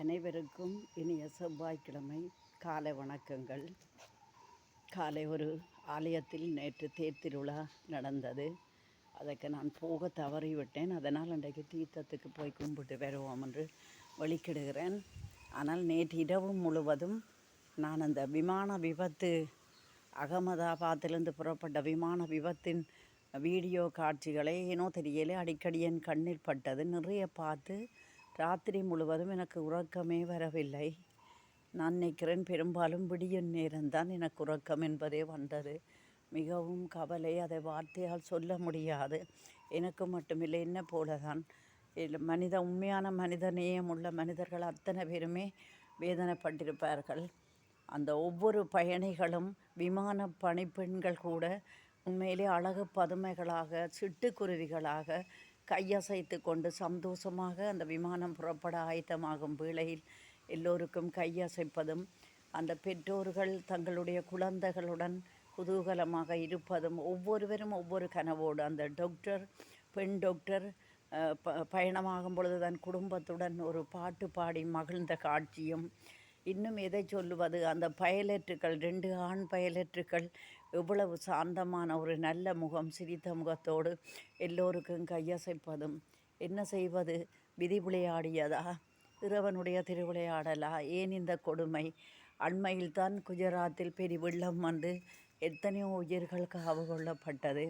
அனைவருக்கும் இனிய செவ்வாய்க்கிழமை காலை வணக்கங்கள். காலை ஒரு ஆலயத்தில் நேற்று தேர் திருவிழா நடந்தது. அதற்கு நான் போக தவறிவிட்டேன் அதனால் அன்றைக்கு தீர்த்தத்துக்கு போய் கும்பிட்டு வருவோம் என்று வழிக்கிடுகிறேன். ஆனால் நேற்று இரவு முழுவதும் நான் அந்த விமான விபத்து அகமதாபாத்திலிருந்து புறப்பட்ட விமான விபத்தின் வீடியோ காட்சிகளை ஏனோ தெரியலே அடிக்கடி என் கண்ணில் பட்டது. நிறைய பார்த்து ராத்திரி முழுவதும் எனக்கு உறக்கமே வரவில்லை. நான் நினைக்கிறேன் பெரும்பாலும் விடியும் நேரம்தான் எனக்கு உறக்கம் என்பதே வந்தது. மிகவும் கவலை அதை வார்த்தையால் சொல்ல முடியாது. எனக்கு மட்டுமில்லை என்ன போலதான். தான் மனித உண்மையான மனித நேயம் உள்ள மனிதர்கள் அத்தனை பேருமே வேதனைப்பட்டிருப்பார்கள். அந்த ஒவ்வொரு பயணிகளும் விமான பணிப்பெண்கள் கூட உண்மையிலே அழகு பதுமைகளாக சிட்டுக்குருவிகளாக கையசைத்து கொண்டு சந்தோஷமாக அந்த விமானம் புறப்பட ஆயத்தமாகும் வேளையில் எல்லோருக்கும் கையசைப்பதும் அந்த பெற்றோர்கள் தங்களுடைய குழந்தைகளுடன் குதூகலமாக இருப்பதும் ஒவ்வொருவரும் ஒவ்வொரு கனவோடு அந்த டாக்டர் பெண் டாக்டர் ப பயணமாகும் பொழுது தன் குடும்பத்துடன் ஒரு பாட்டு பாடி மகிழ்ந்த காட்சியும் இன்னும் எதை சொல்லுவது? அந்த பயலற்றுக்கள் ரெண்டு ஆண் பயலற்றுக்கள் எவ்வளவு சாந்தமான ஒரு நல்ல முகம் சிரித்த முகத்தோடு எல்லோருக்கும் கையசைப்பதும். என்ன செய்வது? விதி விளையாடியதா? இறைவனுடைய திருவிளையாடலா? ஏன் இந்த கொடுமை? அண்மையில்தான் குஜராத்தில் பெரிய வெள்ளம் வந்து எத்தனையோ உயிர்கள் காவு கொள்ளப்பட்டது.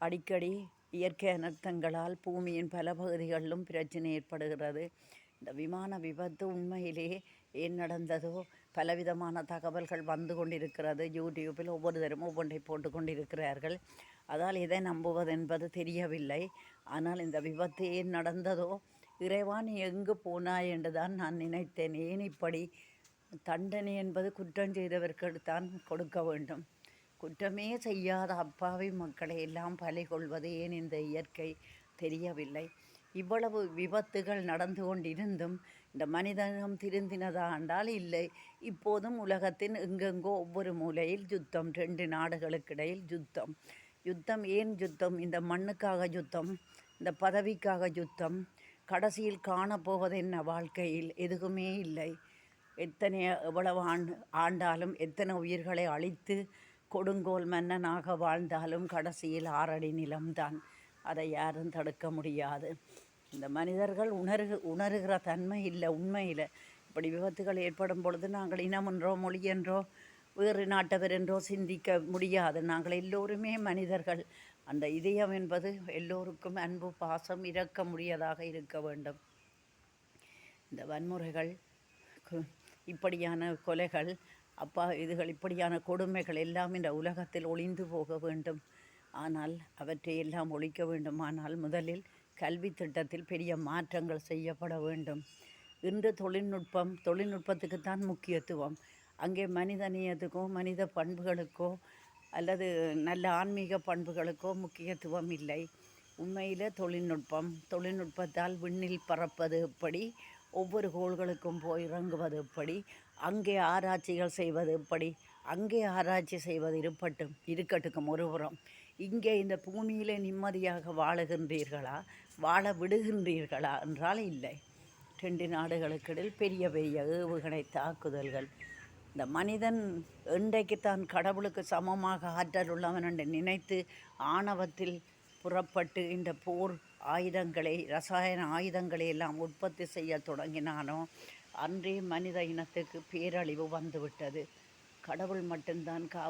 அடிக்கடி இயற்கை அனர்த்தங்களால் பூமியின் பல பகுதிகளிலும் பிரச்சனை ஏற்படுகிறது. இந்த விமான விபத்து உண்மையிலே ஏன் நடந்ததோ? பலவிதமான தகவல்கள் வந்து கொண்டிருக்கிறது. யூடியூப்பில் ஒவ்வொருத்தரும் ஒவ்வொன்றை போட்டு கொண்டிருக்கிறார்கள். அதால் எதை நம்புவது என்பது தெரியவில்லை. ஆனால் இந்த விபத்து ஏன் நடந்ததோ? இறைவான் எங்கு போனாய் என்றுதான் நான் நினைத்தேன். ஏன் இப்படி? தண்டனை என்பது குற்றம் செய்தவர்களுக்குத்தான் கொடுக்க வேண்டும். குற்றமே செய்யாத அப்பாவி மக்களை எல்லாம் பலி கொள்வது ஏன் இந்த இயற்கை? தெரியவில்லை. இவ்வளவு விபத்துகள் நடந்து கொண்டிருந்தும் இந்த மனிதனம் திருந்தினதா என்றால் இல்லை. இப்போதும் உலகத்தின் எங்கெங்கோ ஒவ்வொரு மூலையில் யுத்தம் ரெண்டு நாடுகளுக்கிடையில் யுத்தம். யுத்தம் ஏன் யுத்தம்? இந்த மண்ணுக்காக யுத்தம்? இந்த பதவிக்காக யுத்தம்? கடைசியில் காணப்போவது என்ன வாழ்க்கையில்? எதுவுமே இல்லை. எத்தனை எவ்வளவு ஆண்டு ஆண்டாலும் எத்தனை உயிர்களை அழித்து கொடுங்கோல் மன்னனாக வாழ்ந்தாலும் கடைசியில் ஆறடி நிலம்தான். அதை யாரும் தடுக்க முடியாது. இந்த மனிதர்கள் உணர்கு உணர்கிற தன்மை இல்லை உண்மையில். இப்படி விபத்துகள் ஏற்படும் பொழுது நாங்கள் இனம் என்றோ மொழி என்றோ வேறு நாட்டவர் என்றோ சிந்திக்க முடியாது. நாங்கள் எல்லோருமே மனிதர்கள். அந்த இதயம் என்பது எல்லோருக்கும் அன்பு பாசம் இறக்க முடியதாக இருக்க வேண்டும். இந்த வன்முறைகள் கு- இப்படியான கொலைகள் அப்பா இதுகள் இப்படியான கொடுமைகள் எல்லாம் இந்த உலகத்தில் ஒளிந்து போக வேண்டும். ஆனால் அவற்றை எல்லாம் ஒழிக்க வேண்டுமானால் முதலில் கல்வி திட்டத்தில் பெரிய மாற்றங்கள் செய்யப்பட வேண்டும். இன்று தொழில்நுட்பம் தொழில்நுட்பத்துக்குத்தான் முக்கியத்துவம். அங்கே மனிதநேயத்துக்கோ மனித பண்புகளுக்கோ அல்லது நல்ல ஆன்மீக பண்புகளுக்கோ முக்கியத்துவம் இல்லை. உண்மையில் தொழில்நுட்பம் தொழில்நுட்பத்தால் விண்ணில் பறப்பது எப்படி ஒவ்வொரு கோள்களுக்கும் போய் இறங்குவது எப்படி அங்கே ஆராய்ச்சிகள் செய்வது எப்படி அங்கே ஆராய்ச்சி செய்வது இருப்பட்டும் இருக்கட்டுக்கும் ஒருபுறம். இங்கே இந்த பூமியிலே நிம்மதியாக வாழுகின்றீர்களா? வாழ விடுகின்றீர்களா? என்றால் இல்லை. ரெண்டு நாடுகளுக்கிடையில் பெரிய பெரிய ஏவுகணை தாக்குதல்கள். இந்த மனிதன் என்றைக்கு தான் கடவுளுக்கு சமமாக ஆற்றல் உள்ளவன் என்று நினைத்து ஆணவத்தில் புறப்பட்டு இந்த போர் ஆயுதங்களை ரசாயன ஆயுதங்களை எல்லாம் உற்பத்தி செய்ய தொடங்கினானோ அன்றே மனித இனத்துக்கு பேரழிவு வந்துவிட்டது. கடவுள் மட்டும்தான் கா